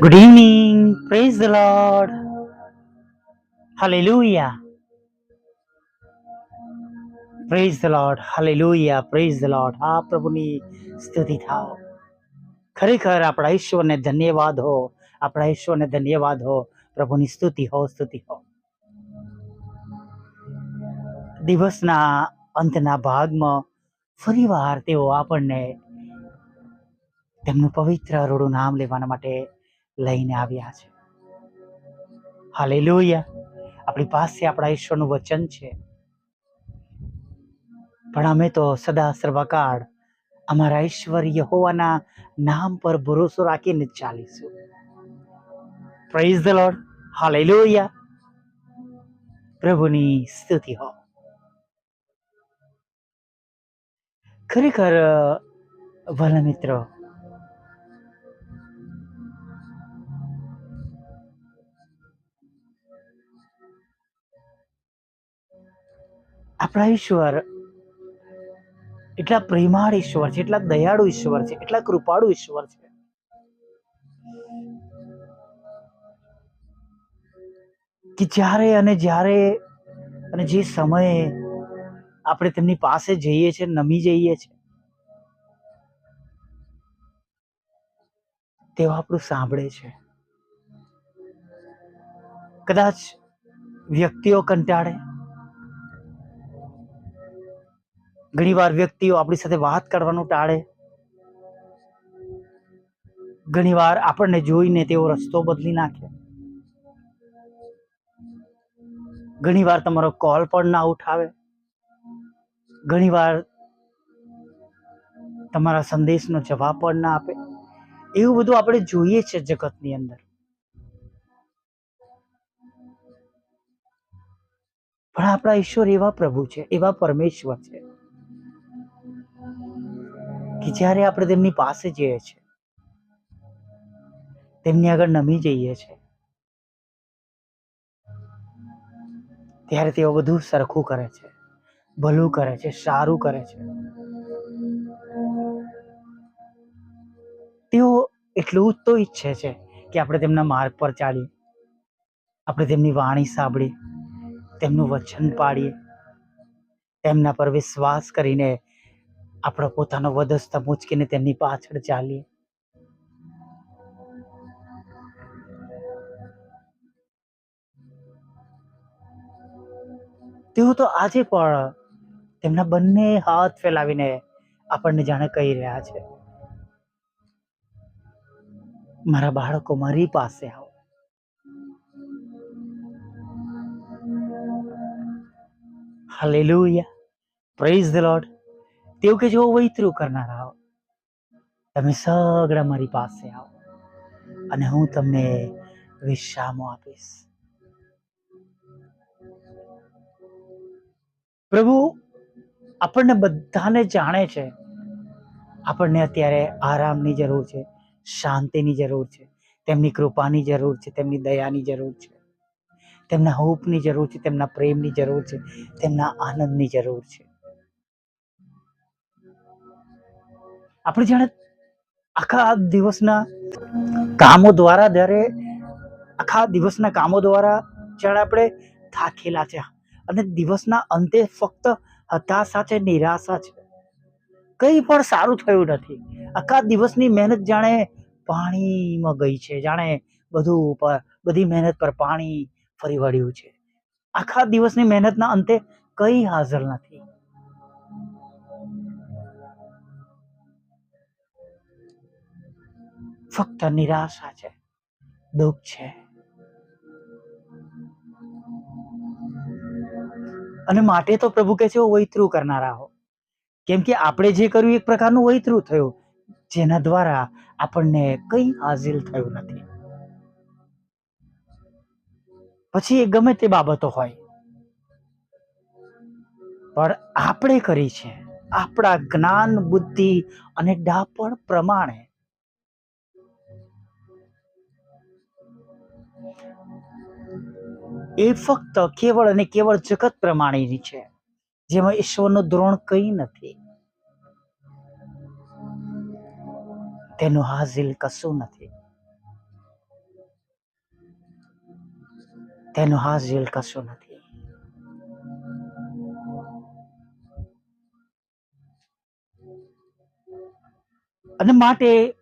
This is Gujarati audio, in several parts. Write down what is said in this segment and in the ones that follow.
Good evening. Praise the Lord. Hallelujah. Praise the Lord hallelujah praise the Lord હા પ્રભુની સ્તુતિ થાવ ખરેખર આપણા ઈશ્વરને ધન્યવાદ હો. આપણા ઈશ્વરને ધન્યવાદ હો. પ્રભુની સ્તુતિ હો સ્તુતિ હો. દિવસના અંતના ભાગમાં ફરીવાર તેઓ આપણને તેમનું પવિત્ર રૂડું નામ લેવાના માટે લઈને આવ્યા છે. હાલે આપણી પાસે આપણા ઈશ્વરનું વચન છે. પણ અમે તો સદા સર્વકાળ અમારા ઈશ્વર યહોવાના નામ પર ભરોસો રાખીને ચાલીશું. પ્રેઝ ધ લોર્ડ હાલે પ્રભુની સ્તુતિ હો. ખરેખર ભલા મિત્રો આપણા ઈશ્વર એટલા પ્રેમાળ ઈશ્વર છે, એટલા દયાળુ ઈશ્વર છે, એટલા કૃપાળુ ઈશ્વર છે. કે જ્યારે અને જ્યારે અને જે સમયે આપણે તેમની પાસે જઈએ છીએ નમી જઈએ છીએ તેઓ આપણું સાંભળે છે. કદાચ વ્યક્તિઓ કંટાળે ઘણીવાર વ્યક્તિઓ આપણી સાથે વાત કરવાનું ટાળે. ઘણીવાર આપણને જોઈને તેઓ રસ્તો બદલી નાખે. ઘણીવાર તમારો કોલ પણ ના ઉઠાવે. ઘણીવાર તમારા સંદેશનો જવાબ પણ ના આપે. એવું બધું આપણે જોઈએ છે જગતની અંદર. પણ આપણા ઈશ્વર એવા પ્રભુ છે, એવા પરમેશ્વર છે. કે જ્યારે આપણે તેમની પાસે જઈએ છીએ, તેમની આગળ નમી જઈએ છીએ, ત્યારે તેઓ બધું સરખું કરે છે, ભલું કરે છે, સારું કરે છે. તેઓ એટલું જ તો ઈચ્છે છે કે આપણે તેમના માર્ગ પર ચાલીએ, આપણે તેમની વાણી સાંભળીએ, તેમનું વચન પાડીએ તેમના પર વિશ્વાસ કરીને આપણો પોતાનો વધસ્તા મૂચકીને તેમની પાછળ ચાલીએ. તેઓ તો આજે પણ તેમના બંને હાથ ફેલાવીને આપણને જાણે કહી રહ્યા છે. મારા બાળકો મારી પાસે આવો. હાલેલુયા. પ્રેઝ ધ લોર્ડ તેઓ કે જો વૈતરું કરનારા આવો. તમે સગડા મારી પાસે આવો અને હું તમને વિશ્રામો આપીશ. પ્રભુ, આપણને બધાને જાણે છે. આપણને અત્યારે આરામની જરૂર છે, શાંતિની જરૂર છે, તેમની કૃપાની જરૂર છે, તેમની દયાની જરૂર છે. તેમના હોપની જરૂર છે, તેમના પ્રેમની જરૂર છે, તેમના આનંદની જરૂર છે. આપણે જાણે આખા દિવસના કામો દ્વારા જ્યારે, આખા દિવસના કામો દ્વારા જાણે આપણે થાકેલા છે. અને દિવસના અંતે ફક્ત હતાશા છે નિરાશા છે. કંઈ પણ સારું થયું નથી. આખા દિવસની મહેનત જાણે પાણીમાં ગઈ છે. જાણે બધું ઉપર બધી મહેનત પર પાણી ફરી વળ્યું છે. આખા દિવસની મહેનતના અંતે કંઈ હાજર નથી. ફક્ત નિરાશા છે, દુઃખ છે. અને માટે તો પ્રભુ કહે છે વૈતરું કરનારા હો કેમ કે આપણે જે કર્યું, એક પ્રકારનું વૈતરું થયું, જેના દ્વારા આપણને કંઈ હાસિલ થયું નથી. પછી એ ગમે તે બાબતો હોય. પણ આપણે કરી છે, આપણા જ્ઞાન, બુદ્ધિ અને ડાપણ પ્રમાણે એ ફક્ત કેવળ અને કેવળ જગત પ્રમાણેની છે, જેમાં ઈશ્વરનો ધોરણ કંઈ નથી. તેનું હાજિલ કશું નથી. તેનું હાજિલ કશું નથી. અને માટે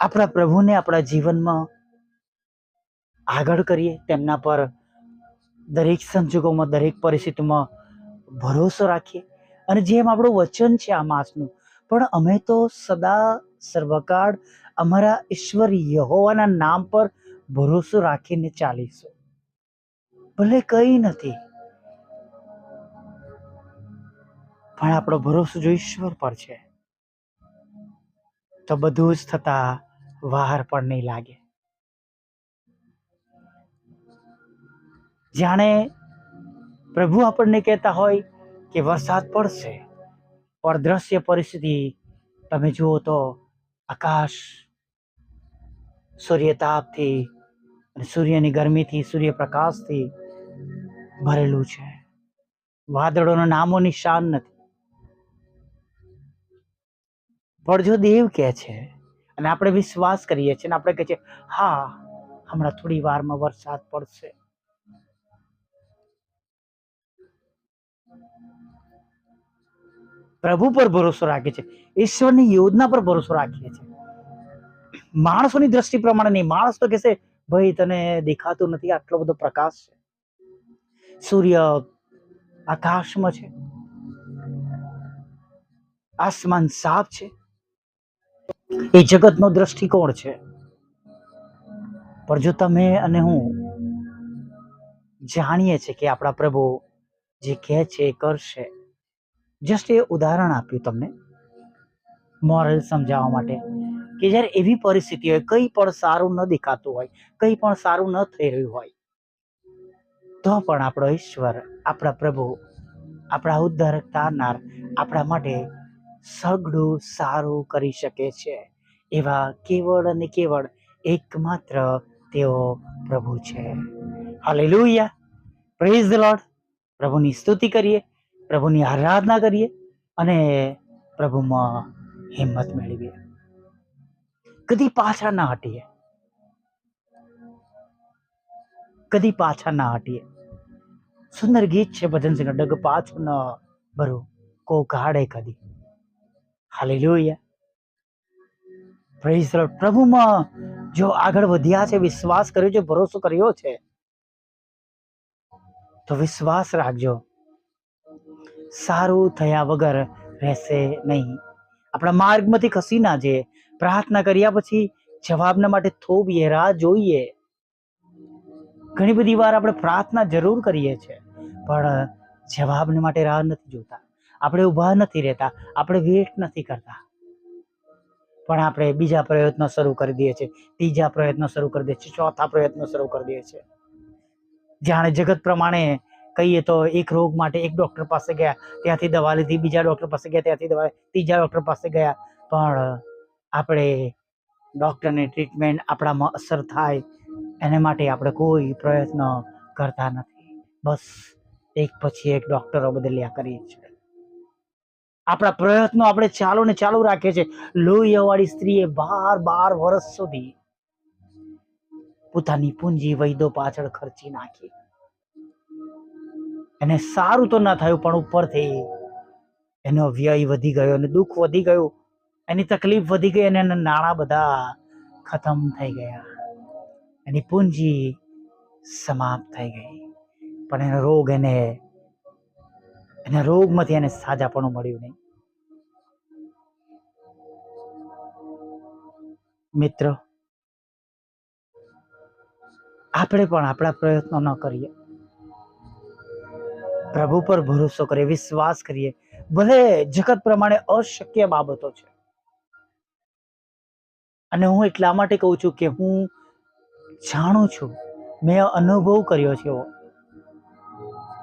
આપણા પ્રભુને આપણા જીવનમાં આગળ કરીએ, તેમના પર દરેક સંજોગોમાં, દરેક પરિસ્થિતિમાં ભરોસો રાખીએ. અને જેમ આપણું વચન છે આ માસનું, પણ અમે તો સદા સર્વકાળ અમારા ઈશ્વર યહોવાના નામ પર ભરોસો રાખીને ચાલીશું. ભલે કઈ નથી, પણ આપણો ભરોસો જો ઈશ્વર પર છે, તો બધું જ થતા વાર પણ નહીં લાગે. જાણે પ્રભુ આપણને કહેતા હોય કે વરસાદ પડશે પણ દ્રશ્ય પરિસ્થિતિ તમે જુઓ તો આકાશ સૂર્યતાપથી અને સૂર્યની ગરમીથી સૂર્યપ્રકાશથી ભરેલું છે. વાદળોનો નામો નિશાન નથી. પણ જો દેવ કહે છે અને આપણે વિશ્વાસ કરીએ છીએ આપણે કહે છે, હા, હમણાં થોડી વારમાં વરસાદ પડશે. પ્રભુ પર ભરોસો રાખે છે. ઈશ્વરની યોજના પર ભરોસો રાખીએ છીએ. માણસોની દ્રષ્ટિ પ્રમાણે નહીં, માણસ તો કહેશે ભાઈ, તને દેખાતું નથી આટલો બધો પ્રકાશ છે. સૂર્ય આકાશમાં છે. આસમાન સાફ છે. એ જગતનો દ્રષ્ટિકોણ છે. પણ જો તમે અને હું જાણીએ છીએ કે આપણા પ્રભુ જે કહે છે એ કરશે. જસ્ટ એ ઉદાહરણ આપ્યું તમને. મોરલ સમજાવવા માટે કે જ્યારે એવી પરિસ્થિતિ હોય, કંઈ પણ સારું ન દેખાતું હોય, કંઈ પણ સારું ન થઈ રહ્યું હોય, તો પણ આપણો ઈશ્વર, આપણા પ્રભુ, આપણા ઉદ્ધારક તારનાર આપણા માટે સગડું સારું કરી શકે છે. એવા કેવળ અને કેવળ એકમાત્ર તેઓ પ્રભુ છે. હાલેલુયા પ્રેઝ ધ લોર્ડ પ્રભુની સ્તુતિ કરીએ, પ્રભુની આરાધના કરીએ અને પ્રભુમાં હિંમત મેળવીએ. કદી પાછા ના હટીએ. કદી પાછા ના હટીએ. સુંદર ગીત છે ભજન સિંહ ડગ પાછું ન ભરું. કો કાઢે કદી. હાલેલુયા. પ્રેઝ પ્રભુમાં જો આગળ વધ્યા છે, વિશ્વાસ કર્યો છે, ભરોસો કર્યો છે, તો વિશ્વાસ રાખજો. સારું થયા વગર રહેશે નહીં. આપણા માર્ગમાંથી ખસી ના જઈએ. પ્રાર્થના કર્યા પછી જવાબના માટે થોભીએ રાહ જોઈએ. ઘણી બધી વાર આપણે પ્રાર્થના જરૂર કરીએ છીએ, પણ જવાબને માટે રાહ નથી જોતા. આપણે ઊભા નથી રહેતા, આપણે વેટ નથી કરતા. પણ આપણે બીજા પ્રયત્નો શરૂ કરી દઈએ છીએ. ત્રીજા પ્રયત્નો શરૂ કરી દઈએ છીએ. ચોથા પ્રયત્નો શરૂ કરી દઈએ છીએ. જાણે જગત પ્રમાણે કહીએ તો એક રોગ માટે એક ડૉક્ટર પાસે ગયા, ત્યાંથી દવા લીધી, બીજા ડૉક્ટર પાસે ગયા, ત્યાંથી દવા ત્રીજા ડૉક્ટર પાસે ગયા. પણ આપણે ડૉક્ટરની ટ્રીટમેન્ટ આપણામાં અસર થાય, એને માટે આપણે કોઈ પ્રયત્ન કરતા નથી. બસ, એક પછી એક ડૉક્ટરો બદલ્યા કરીએ છીએ. આપણા પ્રયત્નો આપણે ચાલુ ને ચાલુ રાખીએ છીએ. લોહીવાળી સ્ત્રીએ બાર બાર વર્ષ સુધી પોતાની પૂંજી વૈદો પાછળ ખર્ચી નાખી. એને સારું તો ના થયું, પણ ઉપરથી એનો વ્યય વધી ગયો અને દુઃખ વધી ગયું. એની તકલીફ વધી ગઈ અને એના નાણાં બધા ખતમ થઈ ગયા. એની પૂંજી સમાપ્ત થઈ ગઈ. પણ એનો રોગ એને, એના રોગમાંથી એને સાજાપણું મળ્યું નહીં. મિત્ર. આપણે પણ આપણા પ્રયત્નો ન કરીએ. પ્રભુ પર ભરોસો કરીએ, વિશ્વાસ કરીએ. ભલે જગત પ્રમાણે અશક્ય બાબતો છે. અને હું એટલા માટે કહું છું કે હું જાણું છું, મેં અનુભવ કર્યો છે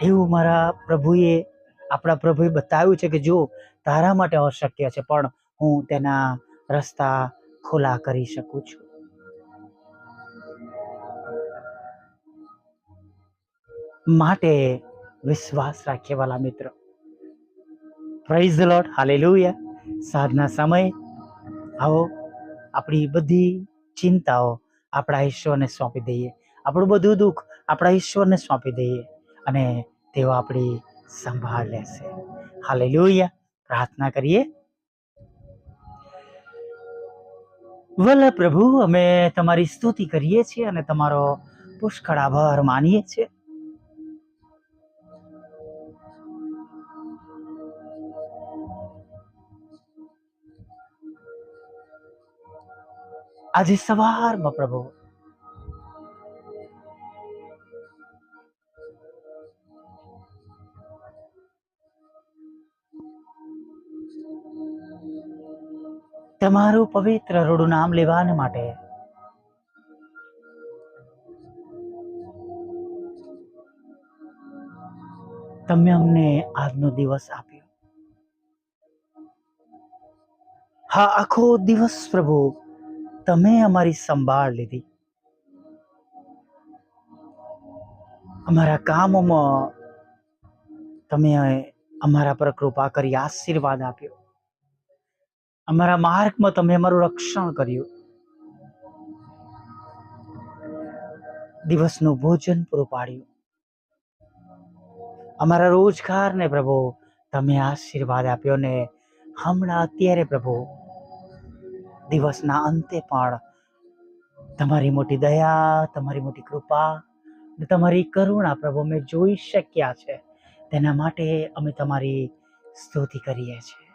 એવો. મારા પ્રભુએ, આપણા પ્રભુએ બતાવ્યું છે કે જો તારા માટે અશક્ય છે, પણ હું તેના રસ્તા ખુલ્લા કરી શકું છું. માટે વિશ્વાસ રાખીએ વાલા મિત્ર. પ્રાઇઝ લોટ હાલેલુયા સાધના સમય આવો, આપણી બધી ચિંતાઓ આપણા ઈશ્વરને સોંપી દઈએ. આપણું બધું દુઃખ આપણા ઈશ્વરને સોંપી દઈએ અને તેઓ આપણી સંભાળ લેશે. હાલેલુયા પ્રાર્થના કરીએ. વલ્લભ પ્રભુ, અમે તમારી સ્તુતિ કરીએ છીએ અને તમારો પુષ્કળ આભાર માનીએ છીએ. આજે સવારમાં પ્રભુ તમારું પવિત્ર રૂડું નામ લેવાને માટે. તમે અમને આજનો દિવસ આપ્યો. હા, આખો દિવસ પ્રભુ, તમે અમારી સંભાળ લીધી. અમારા કામોમાં તમે અમારા પર કૃપા કરી આશીર્વાદ આપ્યો. અમારા માર્ગમાં તમે અમારું રક્ષણ કર્યું. દિવસનું ભોજન પૂરું પાડ્યું. અમારા રોજગારને પ્રભુ, તમે આશીર્વાદ આપ્યો ને હમણાં અત્યારે પ્રભુ, દિવસના અંતે પણ તમારી મોટી દયા, તમારી મોટી કૃપા અને તમારી કરુણા પ્રભુ અમે જોઈ શક્યા છે. તેના માટે અમે તમારી સ્તુતિ કરીએ છીએ.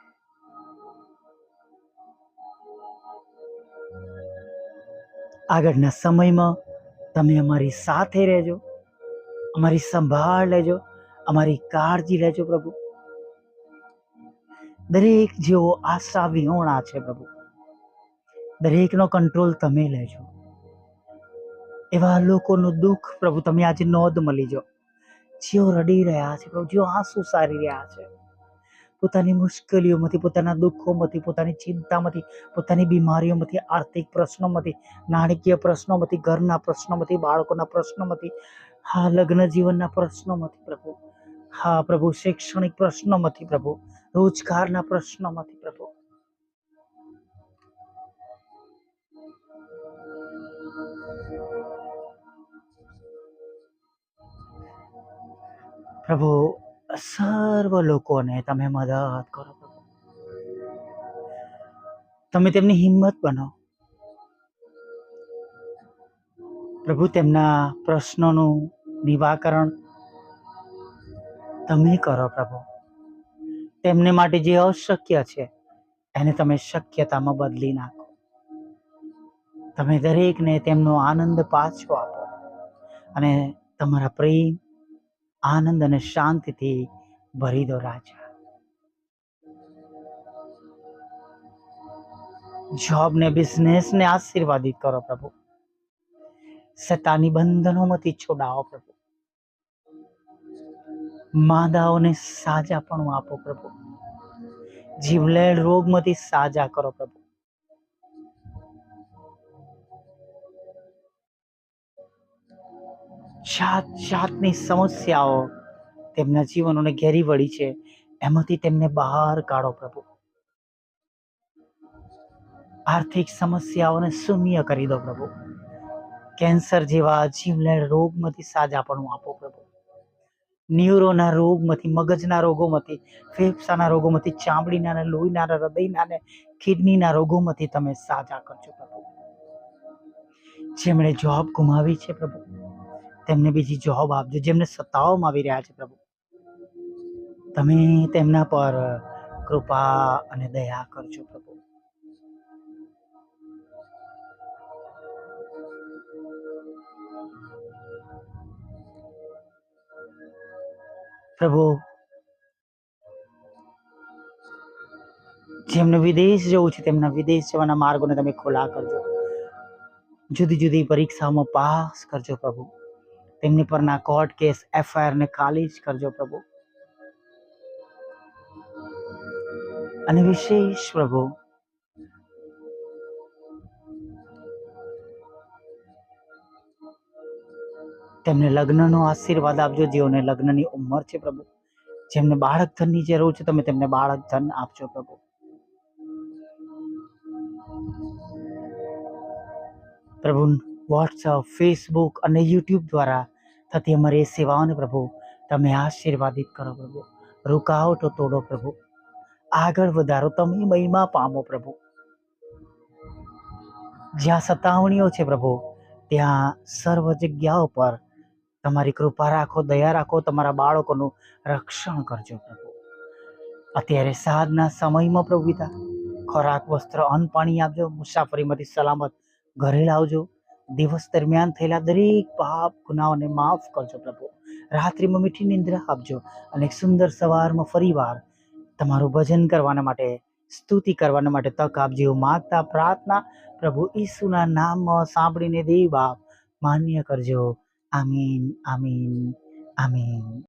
આગળના સમયમાં તમે અમારી સાથે રહેજો, અમારી સંભાળ લેજો, અમારી કાળજી લેજો પ્રભુ. દરેક જેઓ આશા વિહોણા છે પ્રભુ. દરેકનો કંટ્રોલ તમે લેજો. એવા લોકોનું દુઃખ પ્રભુ તમે આજે નોંધ મળી જો જેઓ રડી રહ્યા છે પ્રભુ, જેઓ આંસુ સારી રહ્યા છે. પોતાની મુશ્કેલીઓમાંથી, પોતાના દુઃખોમાંથી, પોતાની ચિંતામાંથી, પોતાની બીમારીઓમાંથી, આર્થિક પ્રશ્નોમાંથી, નાણાકીય પ્રશ્નોમાંથી, ઘરના પ્રશ્નોમાંથી, બાળકોના પ્રશ્નોમાંથી, હા, લગ્ન જીવનના પ્રશ્નોમાંથી પ્રભુ, હા, પ્રભુ, શૈક્ષણિક પ્રશ્નોમાંથી પ્રભુ, રોજગારના પ્રશ્નોમાંથી પ્રભુ. પ્રભુ સર્વ લોકોને તમે મદદ કરો તમે તેમની હિંમત બનો. પ્રભુ, તેમના પ્રશ્નોનું નિવાકરણ તમે કરો, પ્રભુ. તેમને માટે જે અશક્ય છે, એને તમે શક્યતામાં બદલી નાખો. તમે દરેકને તેમનો આનંદ પાછો આપો અને તમારા પ્રેમ આનંદ અને શાંતિથી ભરી દો રાજા. બિઝનેસ ને આશીર્વાદિત કરો પ્રભુ. સતાની બંધનોમાંથી છોડાવો પ્રભુ. માદાઓને સાજા પણ આપો પ્રભુ. જીવલેણ રોગમાંથી સાજા કરો પ્રભુ. જાત જાતની સમસ્યાઓ તેમના જીવનોને ઘેરી વળી છે. એમાંથી તેમને બહાર કાઢો પ્રભુ. આર્થિક સમસ્યાઓને શૂન્ય કરી દો પ્રભુ. કેન્સર જેવા જીવલેણ રોગમાંથી સાજાપણું આપો પ્રભુ. ન્યુરોના રોગમાંથી, મગજના રોગોમાંથી, ફેફસાના રોગોમાંથી, ચામડીના અને લોહીના હૃદયના અને કિડનીના રોગોમાંથી તમે સાજા કરજો પ્રભુ. જેમણે જોબ ગુમાવી છે પ્રભુ. તેમને બીજી જોબ આપજો જેમને સતાવવામાં આવી રહ્યા છે પ્રભુ. તમે તેમના પર કૃપા અને દયા કરજો પ્રભુ. પ્રભુ, જેમને વિદેશ જવું છે, તેમના વિદેશ જવાના માર્ગોને તમે ખુલ્લા કરજો. જુદી જુદી પરીક્ષાઓમાં પાસ કરજો પ્રભુ. તેમની પરના કોર્ટ કેસ એફઆઈઆર ને ખાલી જ કરજો પ્રભુ. અને વિશેષ પ્રભુ, તેમને લગ્નનો આશીર્વાદ આપજો, જેઓને લગ્નની ઉંમર છે પ્રભુ. જેમને બાળક ધનની જરૂર છે, તમે તેમને બાળક ધન આપજો પ્રભુ. પ્રભુ વોટ્સઅપ ફેસબુક અને યુટ્યુબ દ્વારા થતી અમારી સેવાઓને પ્રભુ, તમે આશીર્વાદિત કરો પ્રભુ. રૂકાવટો તોડો પ્રભુ. આગળ વધારો, તમે મહિમા પામો પ્રભુ. જ્યાં સતાવણીઓ છે પ્રભુ, ત્યાં સર્વ જગ્યાઓ પર તમારી કૃપા રાખો, દયા રાખો, તમારા બાળકોનું રક્ષણ કરજો પ્રભુ. અત્યારે સાંજના સમયમાં પ્રભુ પિતા, ખોરાક, વસ્ત્ર, અન્ન, પાણી આપજો, મુસાફરીમાંથી સલામત ઘરે લાવજો. દિવસ દરમિયાન થયેલા દરેક પાપ, ગુનાઓને માફ કરજો પ્રભુ. રાત્રિમાં મીઠી નિંદ્રા આપજો અને એક સુંદર સવારમાં ફરીવાર તમારું ભજન કરવાના માટે, સ્તુતિ કરવાના માટે તક આપજો. એવું માગતા પ્રાર્થના પ્રભુ ઈસુના નામમાં સાંભળીને દેવ બાપ માન્ય કરજો. આમીન આમીન આમીન.